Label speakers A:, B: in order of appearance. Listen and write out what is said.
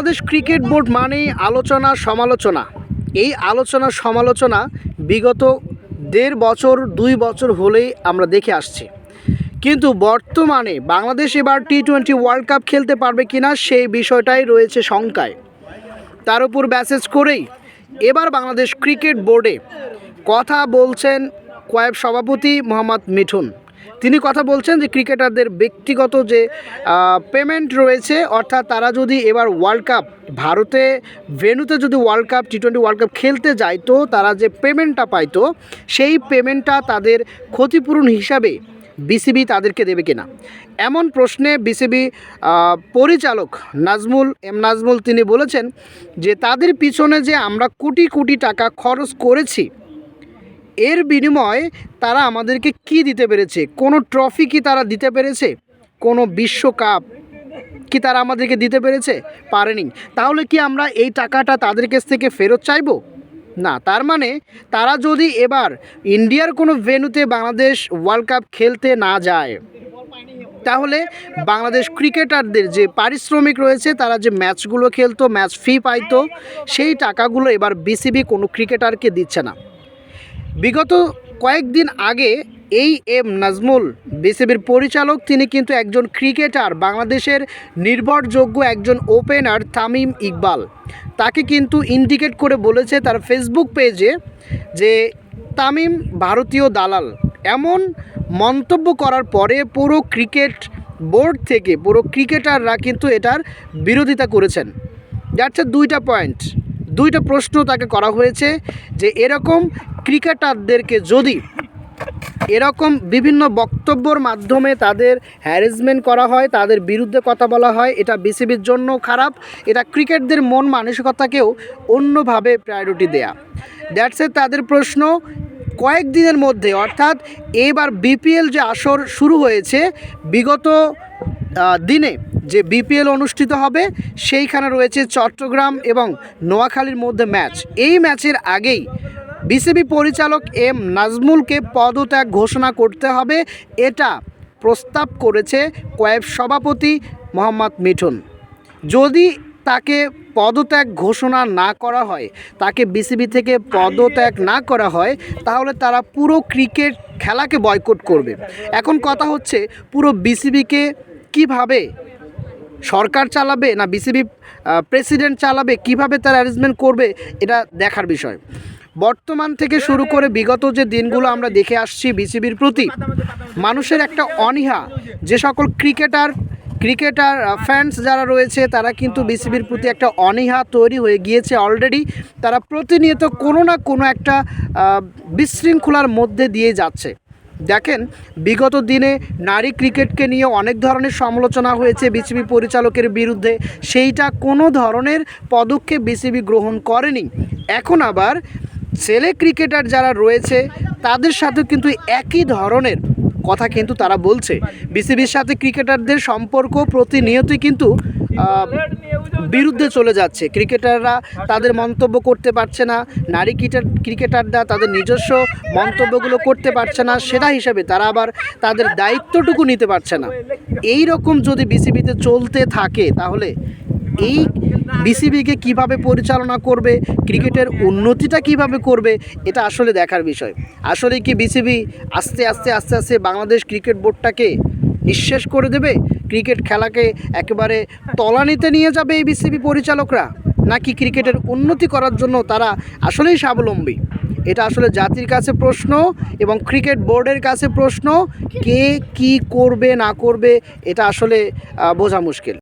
A: Bangladesh cricket board মানেই আলোচনা, সমালোচনা। এই আলোচনা, সমালোচনা বিগত দেড় বছর, দুই বছর হলেই আমরা দেখে আসছি। কিন্তু বর্তমানে বাংলাদেশ এবার টি টোয়েন্টি ওয়ার্ল্ড কাপ খেলতে পারবে কিনা সেই বিষয়টাই রয়েছে শঙ্কায়। তার উপর ব্যাসেজ করেই এবার বাংলাদেশ ক্রিকেট বোর্ডে কথা বলছেন কয়েব সভাপতি মোহাম্মদ মিঠুন। তিনি কথা বলছেন যে ক্রিকেটারদের ব্যক্তিগত যে পেমেন্ট রয়েছে, অর্থাৎ তারা যদি এবার ওয়ার্ল্ড কাপ ভারতে ভেন্যুতে যদি world cup T twenty world cup খেলতে যাইতো তারা যে পেমেন্টটা পাইতো সেই পেমেন্টটা তাদের ক্ষতিপূরণ হিসাবে বিসিবি তাদেরকে দেবে কিনা? এমন প্রশ্নে বিসিবি পরিচালক নাজমুল, এম নাজমুল তিনি বলেছেন যে তাদের পিছনে যে আমরা কোটি কোটি টাকা খরচ করেছি এর বিনিময়ে তারা আমাদেরকে কি দিতে পেরেছে? কোনো ট্রফি কি তারা দিতে পেরেছে? কোনো বিশ্বকাপ কি তারা আমাদেরকে দিতে পেরেছে? পারেনি। তাহলে কি আমরা এই টাকাটা তাদের কাছ থেকে ফেরত চাইব? না, তার মানে তারা যদি এবার ইন্ডিয়ার কোনো ভেন্যুতে বাংলাদেশ ওয়ার্ল্ড কাপ খেলতে না যায়, তাহলে বাংলাদেশ ক্রিকেটারদের যে পারিশ্রমিক রয়েছে, তারা যে ম্যাচগুলো খেলতো ম্যাচ ফি পাইতো, সেই টাকাগুলো এবার বিসিবি কোনো ক্রিকেটারকে দিচ্ছে না। বিগত কয়েকদিন আগে এই এম নাজমুল বিসিবির পরিচালক, তিনি কিন্তু একজন ক্রিকেটার, বাংলাদেশের নির্ভরযোগ্য একজন ওপেনার তামিম ইকবাল। তাকে কিন্তু ইন্ডিকেট করে বলেছে তার ফেসবুক পেজে যে, তামিম ভারতীয় দালাল। এমন মন্তব্য করার পরে পুরো ক্রিকেট বোর্ড থেকে, পুরো ক্রিকেটাররা কিন্তু এটার বিরোধিতা করেছেন। যাচ্ছে দুইটা পয়েন্ট। দুইটা প্রশ্ন তাকে করা হয়েছে যে এরকম ক্রিকেটারদেরকে যদি এরকম বিভিন্ন বক্তব্যর মাধ্যমে তাদের হ্যারাসমেন্ট করা হয়, তাদের বিরুদ্ধে কথা বলা হয়, এটা বিসিবির জন্য খারাপ, এটা ক্রিকেটদের মন মানসিকতাকেও অন্যভাবে প্রায়োরিটি দেয়া। দ্যাটস তাদের প্রশ্ন, কয়েকদিনের মধ্যে, অর্থাৎ এবার বিপিএল যে আসর শুরু হয়েছে, বিগত দিনে যে বিপিএল অনুষ্ঠিত হবে, সেইখানে রয়েছে চট্টগ্রাম এবং নোয়াখালীর মধ্যে ম্যাচ। এই ম্যাচের আগেই বিসিবি পরিচালক এম নাজমুলকে পদত্যাগ ঘোষণা করতে হবে। এটা প্রস্তাব করেছে কয়েব সভাপতি মোহাম্মদ মিঠুন। যদি তাকে পদত্যাগ ঘোষণা না করা হয়, তাকে বিসিবি থেকে পদত্যাগ না করা হয়, তাহলে তারা পুরো ক্রিকেট খেলাকে বয়কট করবে। এখন কথা হচ্ছে, পুরো বিসিবিকে কীভাবে সরকার চালাবে না বিসিবি প্রেসিডেন্ট চালাবে, কীভাবে তার অ্যারেঞ্জমেন্ট করবে, এটা দেখার বিষয়। বর্তমান থেকে শুরু করে বিগত যে দিনগুলো আমরা দেখে আসছি বিসিবির প্রতি, মানুষের একটা অনীহা, যে সকল ক্রিকেটার ক্রিকেটার ফ্যান্স যারা রয়েছে, তারা কিন্তু বিসিবির প্রতি একটা অনীহা তৈরি হয়ে গিয়েছে অলরেডি তারা প্রতিনিয়ত কোনো না কোনো একটা বিশৃঙ্খলার মধ্যে দিয়ে যাচ্ছে। দেখেন, বিগত দিনে নারী ক্রিকেটকে নিয়ে অনেক ধরনের সমালোচনা হয়েছে বিসিবি পরিচালকের বিরুদ্ধে। সেইটা কোনো ধরনের পদক্ষেপ বিসিবি গ্রহণ করেনি। এখন আবার ছেলে ক্রিকেটার যারা রয়েছে, তাদের সাথে কিন্তু একই ধরনের কথা কিন্তু তারা বলছে। বিসিবির সাথে ক্রিকেটারদের সম্পর্ক প্রতিনিয়তই কিন্তু বিরুদ্ধে চলে যাচ্ছে। ক্রিকেটাররা তাদের মন্তব্য করতে পারছে না। নারী ক্রিকেট ক্রিকেটাররা তাদের নিজস্ব মন্তব্যগুলো করতে পারছে না। সেটা হিসাবে তারা আবার তাদের দায়িত্বটুকু নিতে পারছে না। এই রকম যদি বিসিবিতে চলতে থাকে, তাহলে এই বিসিবিকে কীভাবে পরিচালনা করবে? ক্রিকেটের উন্নতিটা কীভাবে করবে? এটা আসলে দেখার বিষয়। আসলে কি বিসিবি আস্তে আস্তে আস্তে আস্তে বাংলাদেশ ক্রিকেট বোর্ডটাকে নিঃশেষ করে দেবে। ক্রিকেট খেলাকে একেবারে তলানিতে নিয়ে যাবে এই বিসিবি পরিচালকরা। নাকি ক্রিকেটের উন্নতি করার জন্য তারা আসলেই স্বাবলম্বী? এটা আসলে জাতির কাছে প্রশ্ন এবং ক্রিকেট বোর্ডের কাছে প্রশ্ন। কে কি করবে, না করবে, এটা আসলে বোঝা মুশকিল।